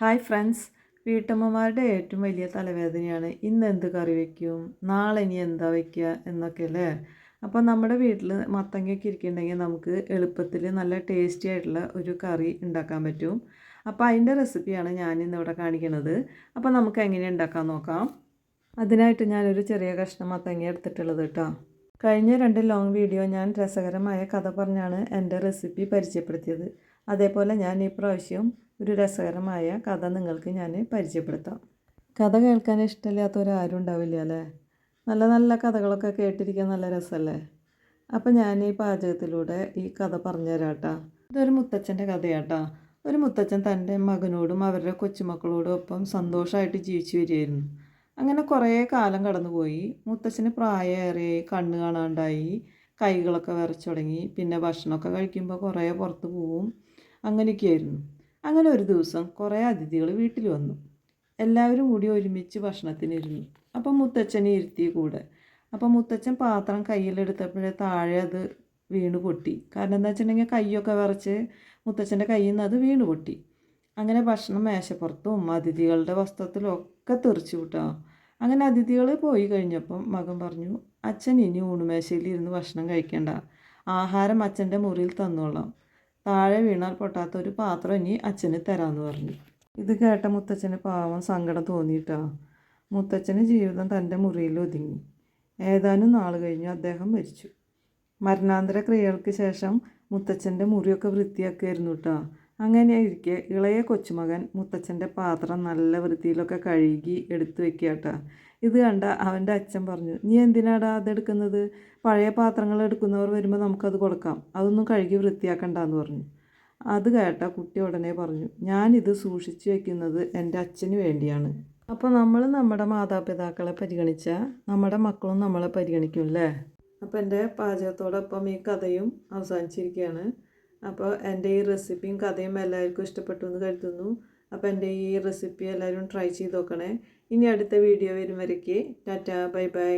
Hi friends വീട്ടമ്മമാരുടെ ഏറ്റവും വലിയ തലവേദനയാണ് ഇന്ന് എന്ത് കറി വയ്ക്കും നാളെ ഇനി എന്താ വയ്ക്കുക എന്നൊക്കെ അല്ലേ? അപ്പോൾ നമ്മുടെ വീട്ടിൽ മത്തങ്ങയൊക്കെ ഇരിക്കുന്നുണ്ടെങ്കിൽ നമുക്ക് എളുപ്പത്തിൽ നല്ല ടേസ്റ്റി ആയിട്ടുള്ള ഒരു കറി ഉണ്ടാക്കാൻ പറ്റും. അപ്പോൾ അതിന്റെ റെസിപ്പിയാണ് ഞാൻ ഇന്ന് ഇവിടെ കാണിക്കുന്നത് അപ്പോൾ നമുക്ക് എങ്ങനെ ഉണ്ടാക്കാൻ നോക്കാം. അതിനായിട്ട് ഞാനൊരു ചെറിയ കഷ്ണം മത്തങ്ങ എടുത്തിട്ടുള്ളത് കേട്ടോ. കഴിഞ്ഞ രണ്ട് ലോങ് വീഡിയോ ഞാൻ രസകരമായ കഥ പറഞ്ഞാണ് എന്റെ റെസിപ്പി പരിചയപ്പെടുത്തിയത്. അതേപോലെ ഞാൻ ഈ പ്രാവശ്യം ഒരു രസകരമായ കഥ നിങ്ങൾക്ക് ഞാൻ പരിചയപ്പെടുത്താം. കഥ കേൾക്കാൻ ഇഷ്ടമില്ലാത്തവരാരും ഉണ്ടാവില്ല അല്ലേ? നല്ല നല്ല കഥകളൊക്കെ കേട്ടിരിക്കാൻ നല്ല രസമല്ലേ? അപ്പം ഞാൻ ഈ പാചകത്തിലൂടെ ഈ കഥ പറഞ്ഞു തരാം കേട്ടോ ഇതൊരു മുത്തച്ഛന്റെ കഥയാട്ടാ. ഒരു മുത്തച്ഛൻ തന്റെ മകനോടും അവരുടെ കൊച്ചുമക്കളോടും ഒപ്പം സന്തോഷമായിട്ട് ജീവിച്ചു വരികയായിരുന്നു. അങ്ങനെ കുറേ കാലം കടന്നുപോയി. മുത്തച്ഛന് പ്രായമേറെ കണ്ണ് കാണാണ്ടായി. കൈകളൊക്കെ വിറച്ചു തുടങ്ങി. പിന്നെ ഭക്ഷണമൊക്കെ കഴിക്കുമ്പോൾ കുറേ പുറത്ത് പോവും. അങ്ങനെയൊക്കെയായിരുന്നു. അങ്ങനെ ഒരു ദിവസം കുറേ അതിഥികൾ വീട്ടിൽ വന്നു. എല്ലാവരും കൂടി ഒരുമിച്ച് ഭക്ഷണത്തിനിരുന്നു. അപ്പം മുത്തച്ഛനെ ഇരുത്തി കൂടെ. അപ്പം മുത്തച്ഛൻ പാത്രം കയ്യിലെടുത്തപ്പോഴേ താഴെ അത് വീണ് പൊട്ടി. കാരണം എന്താ വെച്ചിട്ടുണ്ടെങ്കിൽ കൈയൊക്കെ വിറച്ച് മുത്തച്ഛന്റെ കയ്യിൽ നിന്ന് അത് വീണ് പൊട്ടി. അങ്ങനെ ഭക്ഷണം മേശപ്പുറത്തും അതിഥികളുടെ വസ്ത്രത്തിലും ഒക്കെ തെറിച്ചു വിട്ടോ അങ്ങനെ അതിഥികൾ പോയി കഴിഞ്ഞപ്പം മകൻ പറഞ്ഞു അച്ഛൻ ഇനി ഊണുമേശയിൽ ഇരുന്ന് ഭക്ഷണം കഴിക്കേണ്ട. ആഹാരം അച്ഛന്റെ മുറിയിൽ തന്നോളാം. താഴെ വീണാൽ പൊട്ടാത്ത ഒരു പാത്രം ഇനി അച്ഛന് തരാമെന്ന് പറഞ്ഞു. ഇത് കേട്ട മുത്തച്ഛന് പാവം സങ്കടം തോന്നിയിട്ടാ. മുത്തച്ഛന് ജീവിതം തന്റെ മുറിയിൽ ഒതുങ്ങി. ഏതാനും നാൾ കഴിഞ്ഞു അദ്ദേഹം മരിച്ചു. മരണാന്തര ക്രിയകൾക്ക് ശേഷം മുത്തച്ഛന്റെ മുറിയൊക്കെ വൃത്തിയാക്കിയായിരുന്നു കേട്ടോ അങ്ങനെ ഇരിക്കെ ഇളയ കൊച്ചുമകൻ മുത്തച്ഛന്റെ പാത്രം നല്ല വൃത്തിയിലൊക്കെ കഴുകി എടുത്തു വെക്കുക ഇത് കണ്ട അവന്റെ അച്ഛൻ പറഞ്ഞു നീ എന്തിനാടാ അതെടുക്കുന്നത്? പഴയ പാത്രങ്ങൾ എടുക്കുന്നവർ വരുമ്പോൾ നമുക്കത് കൊടുക്കാം. അതൊന്നും കഴുകി വൃത്തിയാക്കണ്ടെന്ന് പറഞ്ഞു. അത് കേട്ട കുട്ടി ഉടനെ പറഞ്ഞു ഞാനിത് സൂക്ഷിച്ച് വെക്കുന്നത് എന്റെ അച്ഛന് വേണ്ടിയാണ്. അപ്പോൾ നമ്മൾ നമ്മുടെ മാതാപിതാക്കളെ പരിഗണിച്ചാൽ നമ്മുടെ മക്കളും നമ്മളെ പരിഗണിക്കും അല്ലേ അപ്പോൾ എന്റെ പാചകത്തോടൊപ്പം ഈ കഥയും അവസാനിച്ചിരിക്കുകയാണ് അപ്പോൾ എന്റെ ഈ റെസിപ്പിയും കഥയും എല്ലാവർക്കും ഇഷ്ടപ്പെട്ടു എന്ന് കരുതുന്നു. അപ്പോൾ എന്റെ ഈ റെസിപ്പി എല്ലാവരും ട്രൈ ചെയ്ത് നോക്കണേ. ഇനി അടുത്ത വീഡിയോ വരും വരയ്ക്ക്. Tata bye bye.